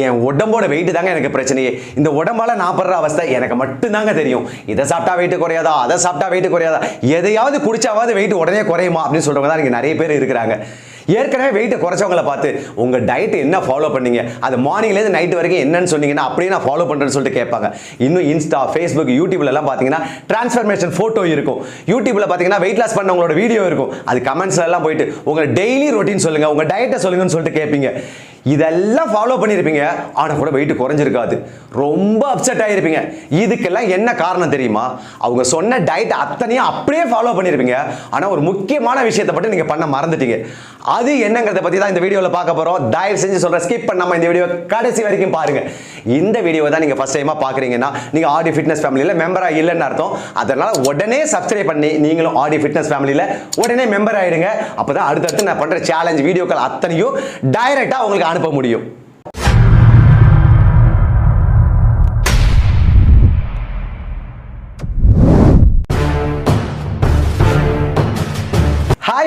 என் உடம்போட வெயிட்டு தாங்க எனக்கு பிரச்சனையே. இந்த உடம்பால நான் படுற அவஸ்தை எனக்கு மட்டும்தாங்க தெரியும். இதை சாப்பிட்டா வெயிட் குறையாதா? அதை சாப்பிட்டா வெயிட் குறையாதா? எதையாவது குடிச்சாவது வெயிட் உடனே குறையுமா? அப்படின்னு சொல்றவங்க தான் இங்க நிறைய பேர் இருக்கிறாங்க. ஏற்கனவே வெயிட்டை குறைச்சவங்களை பார்த்து உங்க டயட் என்ன ஃபாலோ பண்ணீங்க? அது மார்னிங்லேருந்து நைட் வரைக்கும் என்னன்னு சொன்னீங்கன்னா அப்படியே நான் ஃபாலோ பண்றேன்னு சொல்லிட்டு கேட்பாங்க. இன்னும் இன்ஸ்டா ஃபேஸ்புக் யூடியூப்ல எல்லாம் பார்த்தீங்கன்னா டிரான்ஸ்ஃபர்மேஷன் ஃபோட்டோ இருக்கும். யூடியூப்ல பார்த்தீங்கன்னா வெயிட் லாஸ் பண்ணவங்களோட வீடியோ இருக்கும். அது கமெண்ட்ஸ்ல எல்லாம் போயிட்டு உங்க டெய்லி ரொட்டீன் சொல்லுங்க. உங்க டயட்டை சொல்லுங்கன்னு சொல்லிட்டு கேட்பீங்க. இதெல்லாம் ஃபாலோ பண்ணியிருப்பீங்க ஆனால் கூட வெயிட் குறைஞ்சிருக்காது. ரொம்ப அப்செட் ஆகிருப்பீங்க இதுக்கெல்லாம் என்ன காரணம் தெரியுமா? அவங்க சொன்ன டயட் அத்தனையும் அப்படியே ஃபாலோ பண்ணியிருப்பீங்க ஆனால் ஒரு முக்கியமான விஷயத்தை மட்டும் நீங்கள் பண்ண மறந்துட்டீங்க. அது என்னங்கிறத பற்றி தான் இந்த வீடியோவில் பார்க்க போகிறோம் தயவு செஞ்சு சொல்கிறேன் ஸ்கிப் பண்ணாமல் இந்த வீடியோ கடைசி வரைக்கும் பாருங்கள் இந்த வீடியோவை தான் நீங்கள் ஃபஸ்ட் டைமாக பார்க்குறீங்கன்னா நீங்கள் ஆடி ஃபிட்னஸ் ஃபேமிலியில் மெம்பராக இல்லைன்னு அர்த்தம். அதனால் உடனே சப்ஸ்கிரைப் பண்ணி நீங்களும் ஆடி ஃபிட்னஸ் ஃபேமிலியில் உடனே மெம்பர் ஆகிடுங்க அப்போ தான் அடுத்தடுத்து நான் பண்ணுற சேலஞ்ச் வீடியோக்கள் அத்தனையும் டைரெக்டாக உங்களுக்கு அனுப்ப முடியும்.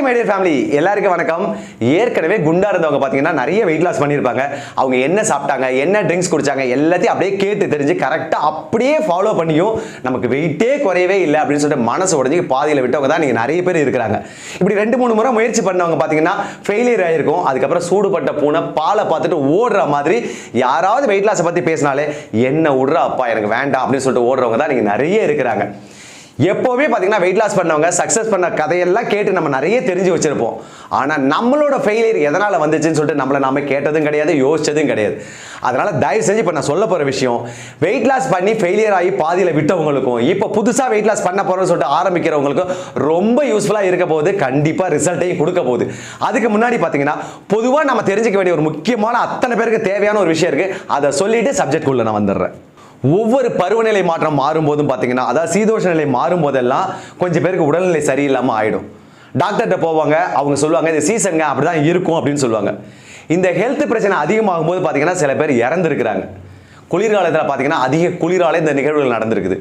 ஹாய் ஃபேமிலி எல்லாருக்கும் வணக்கம். ஏற்கனவே குண்டா இருந்தவங்க பார்த்தீங்கன்னா நிறைய வெயிட் லாஸ் பண்ணியிருப்பாங்க. அவங்க என்ன சாப்பிட்டாங்க என்ன ட்ரிங்க்ஸ் குடிச்சாங்க எல்லாத்தையும் அப்படியே கேட்டு தெரிஞ்சு கரெக்டாக அப்படியே ஃபாலோ பண்ணியும் நமக்கு வெயிட்டே குறையவே இல்லை அப்படின்னு சொல்லிட்டு மனசு உடஞ்சி பாதியில் விட்டவங்க தான் நீங்கள் நிறைய பேர் இருக்கிறாங்க. இப்படி ரெண்டு மூணு முறை முயற்சி பண்ணவங்க பார்த்தீங்கன்னா ஃபெயிலியர் ஆகிருக்கும் அதுக்கப்புறம் சூடுபட்ட பூனை பாலை பார்த்துட்டு ஓடுற மாதிரி யாராவது வெயிட் லாஸை பற்றி பேசினாலே என்ன விடுறா அப்பா எனக்கு வேண்டாம் அப்படின்னு சொல்லிட்டு ஓடுறவங்க தான் நீங்கள் நிறைய இருக்கிறாங்க. எப்போவுமே பார்த்தீங்கன்னா வெயிட் லாஸ் பண்ணவங்க சக்ஸஸ் பண்ண கதையெல்லாம் கேட்டு நம்ம நிறைய தெரிஞ்சு வச்சிருப்போம். ஆனால் நம்மளோட ஃபெயிலியர் எதனால் வந்துச்சுன்னு சொல்லிட்டு நம்மளை நாம கேட்டதும் கிடையாது யோசிச்சதும் கிடையாது. அதனால தயவு செஞ்சு இப்போ நான் சொல்ல போகிற விஷயம் வெயிட் லாஸ் பண்ணி ஃபெயிலியர் ஆகி பாதியில் விட்டவங்களுக்கும் இப்போ புதுசாக வெயிட் லாஸ் பண்ண போகிறோம்னு சொல்லிட்டு ஆரம்பிக்கிறவங்களுக்கும் ரொம்ப யூஸ்ஃபுல்லாக இருக்க போகுது கண்டிப்பாக ரிசல்ட்டையும் கொடுக்க போகுது. அதுக்கு முன்னாடி பார்த்தீங்கன்னா பொதுவாக நம்ம தெரிஞ்சுக்க வேண்டிய ஒரு முக்கியமான அத்தனை பேருக்கு தேவையான ஒரு விஷயம் இருக்குது அதை சொல்லிட்டு சப்ஜெக்ட் குள்ள நான் வந்துடுறேன். ஒவ்வொரு பருவநிலை மாற்றம் மாறும்போதும் பார்த்தீங்கன்னா அதாவது சீதோஷ நிலை மாறும்போதெல்லாம் கொஞ்சம் பேருக்கு உடல்நிலை சரியில்லாமல் ஆகிடும் டாக்டர்கிட்ட போவாங்க அவங்க சொல்லுவாங்க இது சீசனுங்க அப்படி தான் இருக்கும் அப்படின்னு சொல்லுவாங்க. இந்த ஹெல்த் பிரச்சனை அதிகமாகும் போது பார்த்தீங்கன்னா சில பேர் இறந்துருக்கிறாங்க. குளிர்காலத்தில் பார்த்தீங்கன்னா அதிக குளிராலே இந்த நிகழ்வுகள் நடந்திருக்குது.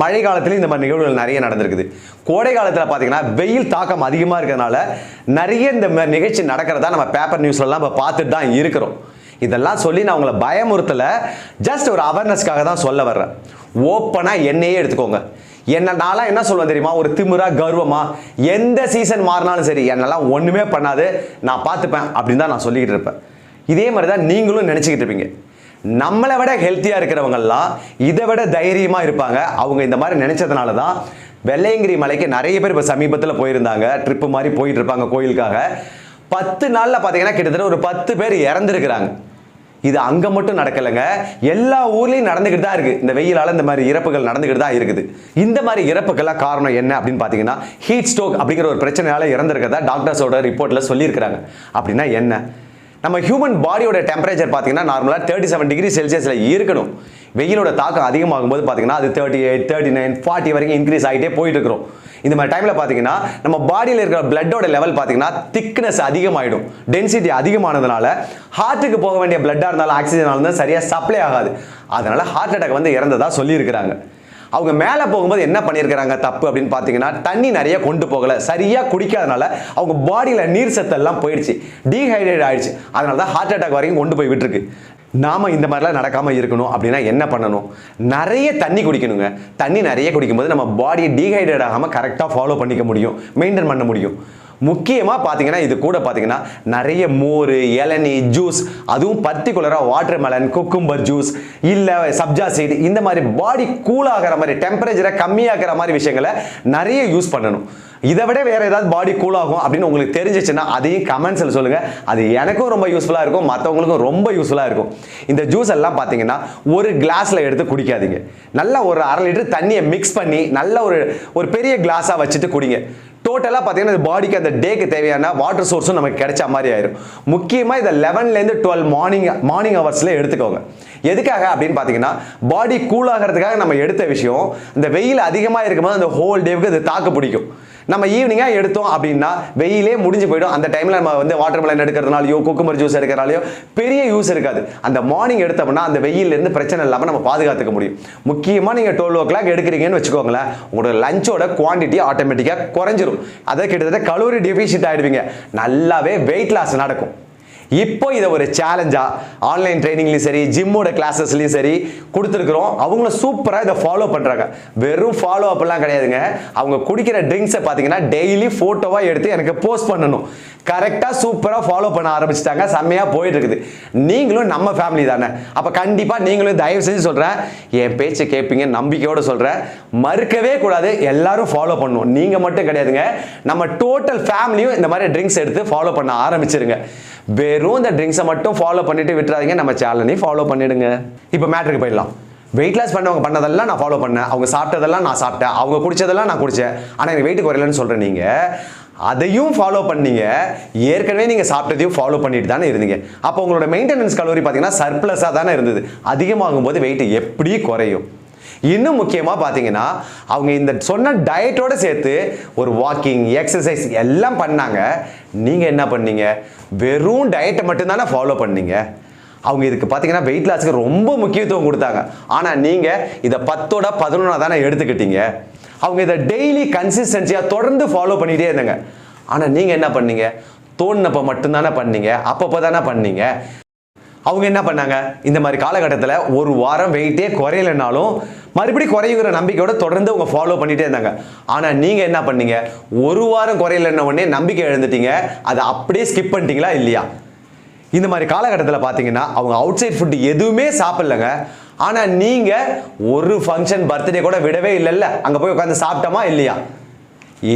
மழை காலத்துலேயும் இந்த மாதிரி நிகழ்வுகள் நிறைய நடந்திருக்குது. கோடை காலத்தில் பார்த்தீங்கன்னா வெயில் தாக்கம் அதிகமாக இருக்கிறதுனால நிறைய இந்த மாதிரி நிகழ்ச்சி நடக்கிறதா நம்ம பேப்பர் நியூஸ்லலாம் நம்ம பார்த்துட்டு தான் இருக்கிறோம். இதெல்லாம் சொல்லி நான் உங்களை பயமுறுத்தலை. ஜஸ்ட் ஒரு அவேர்னஸ்க்காக தான் சொல்ல வர்றேன். ஓப்பனாக என்னையே எடுத்துக்கோங்க. என்ன நான்லாம் என்ன சொல்லுவேன் தெரியுமா? ஒரு திமுறா கர்வமா எந்த சீசன் மாறினாலும் சரி என்னெல்லாம் ஒன்றுமே பண்ணாது நான் பார்த்துப்பேன் அப்படின்னு தான் நான் சொல்லிக்கிட்டு இருப்பேன். இதே மாதிரி தான் நீங்களும் நினச்சிக்கிட்டு இருப்பீங்க. நம்மளை விட ஹெல்த்தியாக இருக்கிறவங்கெல்லாம் இதை விட தைரியமாக இருப்பாங்க. அவங்க இந்த மாதிரி நினச்சதுனால தான் வெள்ளையங்கிரி மலைக்கு நிறைய பேர் இப்போ சமீபத்தில் போயிருந்தாங்க. ட்ரிப்பு மாதிரி போயிட்டு இருப்பாங்க கோயிலுக்காக. பத்து நாளில் பார்த்தீங்கன்னா கிட்டத்தட்ட ஒரு பத்து பேர் இறந்துருக்கிறாங்க. இது அங்கே மட்டும் நடக்கலைங்க. எல்லா ஊர்லேயும் நடந்துக்கிட்டு தான் இருக்குது இந்த வெயிலால் இந்த மாதிரி இறப்புகள் நடந்துக்கிட்டு தான் இருக்குது. இந்த மாதிரி இறப்புக்கெல்லாம் காரணம் என்ன அப்படின்னு பார்த்தீங்கன்னா ஹீட் ஸ்ட்ரோக் அப்படிங்கிற ஒரு பிரச்சனையால் இறந்துருக்கதா டாக்டர்ஸோட ரிப்போர்ட்டில் சொல்லியிருக்கிறாங்க. அப்படின்னா என்ன? நம்ம ஹியூமன் பாடியோட டெம்பரேச்சர் பார்த்தீங்கன்னா நார்மலாக தேர்ட்டி செவன் டிகிரி செல்சியஸில் இருக்கணும். வெயிலோட தாக்கம் அதிகமாகும் போது பார்த்தீங்கன்னா அது thirty eight thirty nine forty வரைக்கும் இன்க்ரீஸ் ஆகிட்டே போயிட்டு இருக்கிறோம். இந்த மாதிரி டைமில் பார்த்தீங்கன்னா நம்ம பாடியில் இருக்கிற பிளட்டோட லெவல் பார்த்தீங்கன்னா திக்னஸ் அதிகமாகிடும் டென்சிட்டி அதிகமானதுனால ஹார்ட்டுக்கு போக வேண்டிய பிளட்டாக இருந்தாலும் ஆக்சிஜனாக இருந்தாலும் சரியாக சப்ளை ஆகாது. அதனால் ஹார்ட் அட்டாக் வந்து இறந்ததாக சொல்லியிருக்கிறாங்க. அவங்க மேலே போகும்போது என்ன பண்ணியிருக்கிறாங்க? தப்பு அப்படின்னு பார்த்தீங்கன்னா தண்ணி நிறைய கொண்டு போகலை. சரியாக குடிக்காதனால அவங்க பாடியில் நீர் சத்தெல்லாம் போயிடுச்சு. டீஹைட்ரேட் ஆயிடுச்சு. அதனால தான் ஹார்ட் அட்டாக் வரைக்கும் கொண்டு போய் விட்டுருக்கு. நாம் இந்த மாதிரிலாம் நடக்காமல் இருக்கணும் அப்படின்னா என்ன பண்ணணும்? நிறைய தண்ணி குடிக்கணுங்க. தண்ணி நிறைய குடிக்கும்போது நம்ம பாடியை டீஹைட்ரேட் ஆகாமல் கரெக்டாக ஃபாலோ பண்ணிக்க முடியும். மெயின்டைன் பண்ண முடியும். முக்கியமாக பார்த்தீங்கன்னா இது கூட பார்த்தீங்கன்னா நிறைய மோர் இளநி ஜூஸ் அதுவும் பர்டிகுலராக வாட்டர் மெலன் குக்கும்பர் ஜூஸ் இல்லை சப்ஜா சீட் இந்த மாதிரி பாடி கூலாகிற மாதிரி டெம்பரேச்சரை கம்மியாகிற மாதிரி விஷயங்களை நிறைய யூஸ் பண்ணணும். இதை விட வேற ஏதாவது பாடி கூல் ஆகும் அப்படின்னு உங்களுக்கு தெரிஞ்சிச்சுன்னா அதையும் கமெண்ட்ஸில் சொல்லுங்க. அது எனக்கும் ரொம்ப யூஸ்ஃபுல்லாக இருக்கும் மற்றவங்களுக்கும் ரொம்ப யூஸ்ஃபுல்லாக இருக்கும். இந்த ஜூஸ் எல்லாம் பார்த்தீங்கன்னா ஒரு கிளாஸில் எடுத்து குடிக்காதீங்க. நல்லா ஒரு அரை லிட்டர் தண்ணியை மிக்ஸ் பண்ணி நல்ல ஒரு ஒரு பெரிய கிளாஸாக வச்சுட்டு குடிங்க. டோட்டலாக பார்த்தீங்கன்னா இது பாடிக்கு அந்த டேக்கு தேவையான வாட்டர் சோர்ஸும் நமக்கு கிடைச்ச மாதிரி ஆயிரும். முக்கியமாக இதை லெவன்லேருந்து டுவெல் மார்னிங் மார்னிங் ஹவர்ஸில் எடுத்துக்கோங்க. எதுக்காக அப்படின்னு பார்த்தீங்கன்னா பாடி கூல் ஆகிறதுக்காக நம்ம எடுத்த விஷயம் இந்த வெயில் அதிகமாக இருக்கும்போது அந்த ஹோல் டேவுக்கு அது தாக்கு பிடிக்கும். நம்ம ஈவினிங்காக எடுத்தோம் அப்படின்னா வெயிலே முடிஞ்சு போயிடும். அந்த டைமில் நம்ம வந்து வாட்டர் மெலன் எடுக்கிறதுனாலையோ குக்குமர் ஜூஸ் எடுக்கிறனாலையோ பெரிய யூஸ் இருக்காது. அந்த மார்னிங் எடுத்தோம்னா அந்த வெயிலேருந்து பிரச்சனை இல்லாமல் நம்ம பாதுகாத்துக்க முடியும். முக்கியமாக நீங்கள் டுவெல் ஓ கிளாக் எடுக்கிறீங்கன்னு வச்சுக்கோங்களேன் உங்களோட லஞ்சோட குவான்டிட்டி ஆட்டோமேட்டிக்காக குறைஞ்சிரும். அதை கிட்டத்தட்ட கலோரி டெபிசிட் ஆகிடுவீங்க நல்லாவே வெயிட் லாஸ் நடக்கும். இப்போ இதை ஒரு சேலஞ்சா ஆன்லைன் ட்ரைனிங்லையும் சரி ஜிம்மோட கிளாஸஸ்லையும் சரி கொடுத்துருக்குறோம். அவங்களும் சூப்பராக இதை ஃபாலோ பண்ணுறாங்க வெறும் ஃபாலோ அப்லாம் கிடையாதுங்க. அவங்க குடிக்கிற ட்ரிங்க்ஸை பார்த்தீங்கன்னா டெய்லி ஃபோட்டோவாக எடுத்து எனக்கு போஸ்ட் பண்ணணும். கரெக்டாக சூப்பராக ஃபாலோ பண்ண ஆரம்பிச்சிட்டாங்க. செம்மையாக போயிட்டு இருக்குது நீங்களும் நம்ம ஃபேமிலி தானே. அப்போ கண்டிப்பாக நீங்களும் தயவு செஞ்சு சொல்கிறேன் என் பேச்சை கேட்பீங்க நம்பிக்கையோடு சொல்கிறேன் மறுக்கவே கூடாது. எல்லாரும் ஃபாலோ பண்ணுவோம் நீங்கள் மட்டும் கிடையாதுங்க. நம்ம டோட்டல் ஃபேமிலியும் இந்த மாதிரி ட்ரிங்க்ஸ் எடுத்து ஃபாலோ பண்ண ஆரம்பிச்சிருங்க. வெறும் இந்த ட்ரிங்க்ஸை மட்டும் ஃபாலோ பண்ணிட்டு விட்டுறாதீங்க. நம்ம சேனலையும் ஃபாலோ பண்ணிடுங்க. இப்போ மேட்ருக்கு போயிடலாம். வெயிட் லாஸ் பண்ணவங்க பண்ணதெல்லாம் நான் ஃபாலோ பண்ணேன். அவங்க சாப்பிட்டதெல்லாம் நான் சாப்பிட்டேன். அவங்க குடிச்சதெல்லாம் நான் குடித்தேன் ஆனால் எனக்கு வெயிட்டு குறையலன்னு சொல்கிறேன் நீங்கள் அதையும் ஃபாலோ பண்ணீங்க. ஏற்கனவே நீங்கள் சாப்பிட்டதையும் ஃபாலோ பண்ணிட்டு தானே இருந்தீங்க. அப்போ உங்களோட மெயின்டெனன்ஸ் கலோரி பார்த்தீங்கன்னா சர்ப்ளஸாக தானே இருந்தது. அதிகமாகும் போது வெயிட் எப்படி குறையும். இன்னும் முக்கியமாக பார்த்தீங்கன்னா அவங்க இந்த சொன்ன டயட்டோட சேர்த்து ஒரு வாக்கிங் எக்ஸசைஸ் எல்லாம் பண்ணாங்க. நீங்கள் என்ன பண்ணீங்க? வெறும் டயட்டை மட்டும்தானே ஃபாலோ பண்ணீங்க. அவங்க இதுக்கு பார்த்தீங்கன்னா வெயிட் லாஸுக்கு ரொம்ப முக்கியத்துவம் கொடுத்தாங்க. ஆனால் நீங்கள் இதை பத்தோட பதினொன்றா தானே எடுத்துக்கிட்டீங்க. அவங்க இதை டெய்லி கன்சிஸ்டன்சியாக தொடர்ந்து ஃபாலோ பண்ணிகிட்டே இருந்தாங்க. ஆனால் நீங்கள் என்ன பண்ணீங்க? தோணுனப்போ மட்டும்தானே பண்ணீங்க. அப்பப்போ தானே பண்ணீங்க. அவங்க என்ன பண்ணாங்க? இந்த மாதிரி காலகட்டத்தில் ஒரு வாரம் வெயிட்டே குறையலைனாலும் மறுபடியும் குறையுங்கிற நம்பிக்கையோட தொடர்ந்து அவங்க ஃபாலோ பண்ணிட்டே இருந்தாங்க. ஆனால் நீங்கள் என்ன பண்ணீங்க? ஒரு வாரம் குறையலன்ன உடனே நம்பிக்கை எழுந்துட்டீங்க அதை அப்படியே ஸ்கிப் பண்ணிட்டீங்களா? இல்லையா? இந்த மாதிரி காலகட்டத்தில் பார்த்தீங்கன்னா அவங்க அவுட் சைட் ஃபுட் எதுவுமே சாப்பிட்லங்க. ஆனால் நீங்கள் ஒரு ஃபங்க்ஷன் பர்த்டே கூட விடவே இல்லைல்ல? அங்கே போய் உட்காந்து சாப்பிட்டோமா? இல்லையா?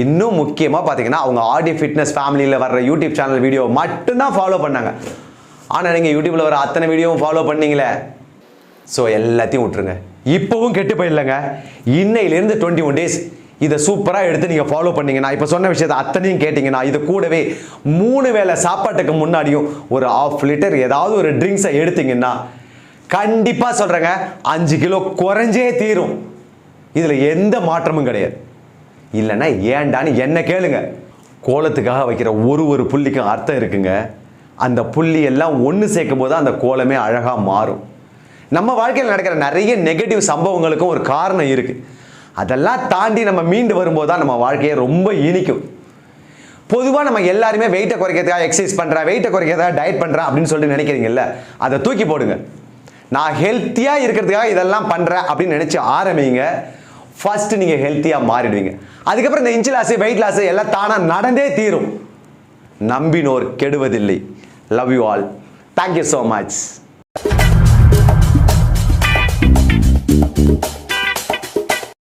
இன்னும் முக்கியமாக பார்த்தீங்கன்னா அவங்க ஆடி ஃபிட்னஸ் ஃபேமிலியில் வர்ற யூடியூப் சேனல் வீடியோ மட்டும்தான் ஃபாலோ பண்ணாங்க. ஆனால் நீங்கள் யூடியூப்பில் வர அத்தனை வீடியோவும் ஃபாலோ பண்ணீங்களே. ஸோ எல்லாத்தையும் விட்டுருங்க. இப்போவும் கெட்டு போயிடலங்க. இன்னையிலேருந்து டுவெண்ட்டி ஒன் டேஸ் இதை சூப்பராக எடுத்து நீங்கள் ஃபாலோ பண்ணீங்கன்னா இப்போ சொன்ன விஷயத்தை அத்தனையும் கேட்டிங்கன்னா இது கூடவே மூணு வேளை சாப்பாட்டுக்கு முன்னாடியும் ஒரு ஆஃப் லிட்டர் ஏதாவது ஒரு ட்ரிங்க்ஸை எடுத்தீங்கன்னா கண்டிப்பாக சொல்கிறேங்க அஞ்சு கிலோ குறைஞ்சே தீரும். இதில் எந்த மாற்றமும் கிடையாது. இல்லைன்னா ஏன்டான்னு என்ன கேளுங்க. கோலத்துக்காக வைக்கிற ஒரு ஒரு புள்ளிக்கும் அர்த்தம் இருக்குங்க. அந்த புள்ளி எல்லாம் ஒன்று சேர்க்கும் போது அந்த கோலமே அழகாக மாறும். நம்ம வாழ்க்கையில் நடக்கிற நிறைய நெகட்டிவ் சம்பவங்களுக்கும் ஒரு காரணம் இருக்குது அதெல்லாம் தாண்டி நம்ம மீண்டு வரும்போது தான் நம்ம வாழ்க்கையை ரொம்ப இனிக்கும். பொதுவாக நம்ம எல்லாருமே வெயிட்டை குறைக்கிறதுக்காக எக்ஸசைஸ் பண்ணுறேன் வெயிட்டை குறைக்கிறதா டயட் பண்ணுறா அப்படின்னு சொல்லிட்டு நினைக்கிறீங்கல்ல அதை தூக்கி போடுங்க. நான் ஹெல்த்தியாக இருக்கிறதுக்காக இதெல்லாம் பண்ணுறேன் அப்படின்னு நினச்சி ஆரம்பிங்க. ஃபஸ்ட்டு நீங்கள் ஹெல்த்தியாக மாறிடுவீங்க. அதுக்கப்புறம் இந்த இன்ச்சு லாஸு வெயிட் லாஸு எல்லாம் தானாக நடந்தே தீரும். நம்பினோர் கெடுவதில்லை. Love you all. Thank you so much.